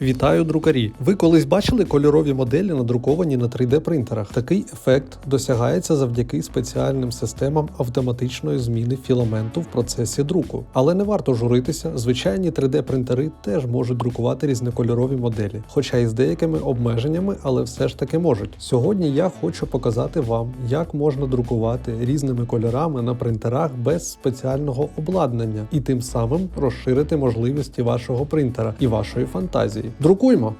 Вітаю, друкарі! Ви колись бачили кольорові моделі, надруковані на 3D принтерах. Такий ефект досягається завдяки спеціальним системам автоматичної зміни філаменту в процесі друку. Але не варто журитися, звичайні 3D принтери теж можуть друкувати різнокольорові моделі, хоча і з деякими обмеженнями, але все ж таки можуть. Сьогодні я хочу показати вам, як можна друкувати різними кольорами на принтерах без спеціального обладнання і тим самим розширити можливості вашого принтера і вашої фантазії. Друкуймо!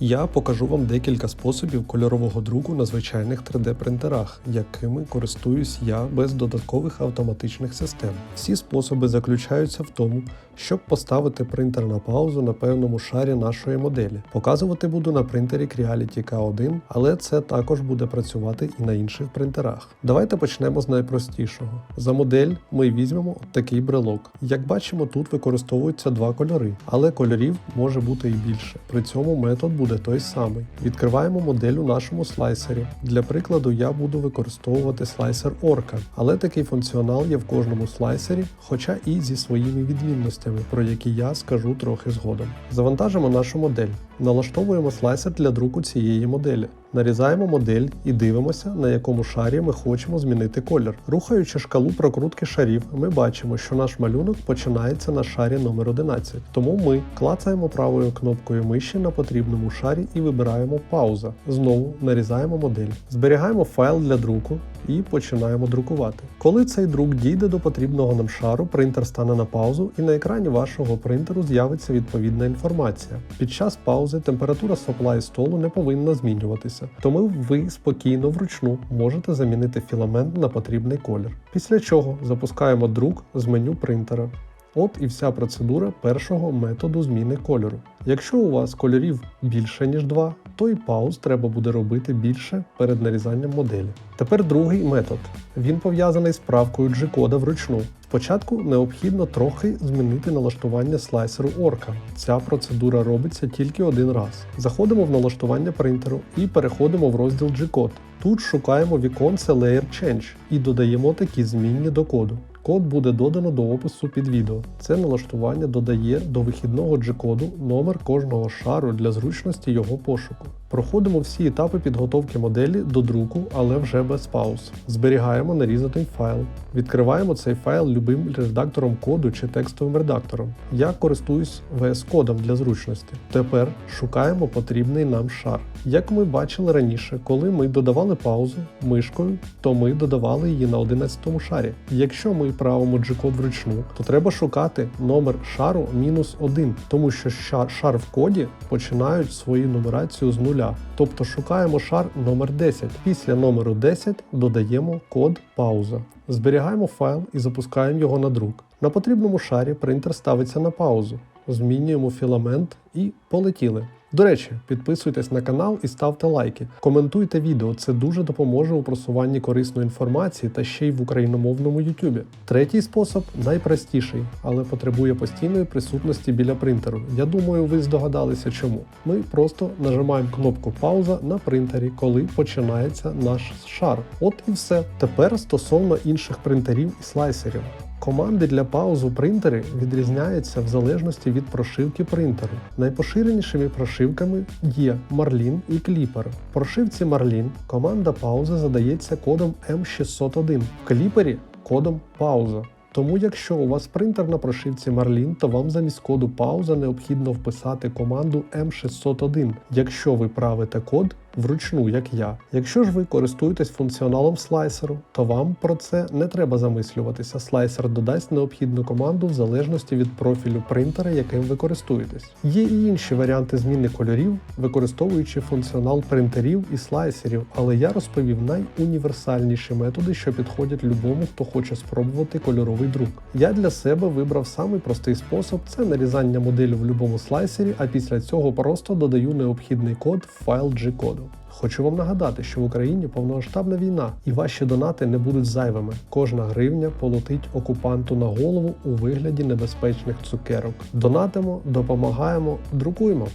Я покажу вам декілька способів кольорового друку на звичайних 3D принтерах, якими користуюсь я без додаткових автоматичних систем. Всі способи заключаються в тому, щоб поставити принтер на паузу на певному шарі нашої моделі. Показувати буду на принтері Creality K1, але це також буде працювати і на інших принтерах. Давайте почнемо з найпростішого. За модель ми візьмемо такий брелок. Як бачимо, тут використовуються два кольори, але кольорів може бути і більше. При цьому метод буде той самий. Відкриваємо модель у нашому слайсері. Для прикладу, я буду використовувати слайсер Orca, але такий функціонал є в кожному слайсері, хоча і зі своїми відмінностями, про які я скажу трохи згодом. Завантажимо нашу модель. Налаштовуємо слайсер для друку цієї моделі. Нарізаємо модель і дивимося, на якому шарі ми хочемо змінити колір. Рухаючи шкалу прокрутки шарів, ми бачимо, що наш малюнок починається на шарі номер 11. Тому ми клацаємо правою кнопкою миші на потрібному шарі і вибираємо пауза. Знову нарізаємо модель. Зберігаємо файл для друку і починаємо друкувати. Коли цей друк дійде до потрібного нам шару, принтер стане на паузу і на екрані вашого принтеру з'явиться відповідна інформація. Під час паузи температура сопла і столу не повинна змінюватися, тому ви спокійно вручну можете замінити філамент на потрібний колір. Після чого запускаємо друк з меню принтера. От і вся процедура першого методу зміни кольору. Якщо у вас кольорів більше ніж два, то і пауз треба буде робити більше перед нарізанням моделі. Тепер другий метод. Він пов'язаний з правкою G-кода вручну. Спочатку необхідно трохи змінити налаштування слайсеру Orca. Ця процедура робиться тільки один раз. Заходимо в налаштування принтеру і переходимо в розділ G-код. Тут шукаємо віконце Layer Change і додаємо такі змінні до коду. Код буде додано до опису під відео. Це налаштування додає до вихідного G-коду номер кожного шару для зручності його пошуку. Проходимо всі етапи підготовки моделі до друку, але вже без пауз. Зберігаємо нарізаний файл. Відкриваємо цей файл любим редактором коду чи текстовим редактором. Я користуюсь VS кодом для зручності. Тепер шукаємо потрібний нам шар. Як ми бачили раніше, коли ми додавали паузу мишкою, то ми додавали її на 11 шарі. Якщо ми правимо G-код вручну, то треба шукати номер шару мінус 1, тому що шар, в коді починають свою нумерацію з нуля. Тобто шукаємо шар номер 10. Після номеру 10 додаємо код пауза. Зберігаємо файл і запускаємо його на друк. На потрібному шарі принтер ставиться на паузу. Змінюємо філамент і полетіли. До речі, підписуйтесь на канал і ставте лайки. Коментуйте відео, це дуже допоможе у просуванні корисної інформації та ще й в україномовному YouTube. Третій спосіб найпростіший, але потребує постійної присутності біля принтеру. Я думаю, ви здогадалися чому. Ми просто нажимаємо кнопку пауза на принтері, коли починається наш шар. От і все. Тепер стосовно інших принтерів і слайсерів. Команди для пауз у принтері відрізняються в залежності від прошивки принтеру. Найпоширенішими прошивками є Marlin і Clipper. В прошивці Marlin команда паузи задається кодом M601, в Clipper кодом пауза. Тому, якщо у вас принтер на прошивці Marlin, то вам замість коду пауза необхідно вписати команду M601, якщо ви правите код вручну, як я. Якщо ж ви користуєтесь функціоналом слайсеру, то вам про це не треба замислюватися. Слайсер додасть необхідну команду в залежності від профілю принтера, яким ви користуєтесь. Є і інші варіанти зміни кольорів, використовуючи функціонал принтерів і слайсерів, але я розповів найуніверсальніші методи, що підходять любому, хто хоче спробувати кольоровий друк. Я для себе вибрав самий простий спосіб це нарізання моделі в будь-якому слайсері, а після цього просто додаю необхідний код в файл G-коду. Хочу вам нагадати, що в Україні повномасштабна війна, і ваші донати не будуть зайвими. Кожна гривня полетить окупанту на голову у вигляді небезпечних цукерок. Донатимо, допомагаємо, друкуємо.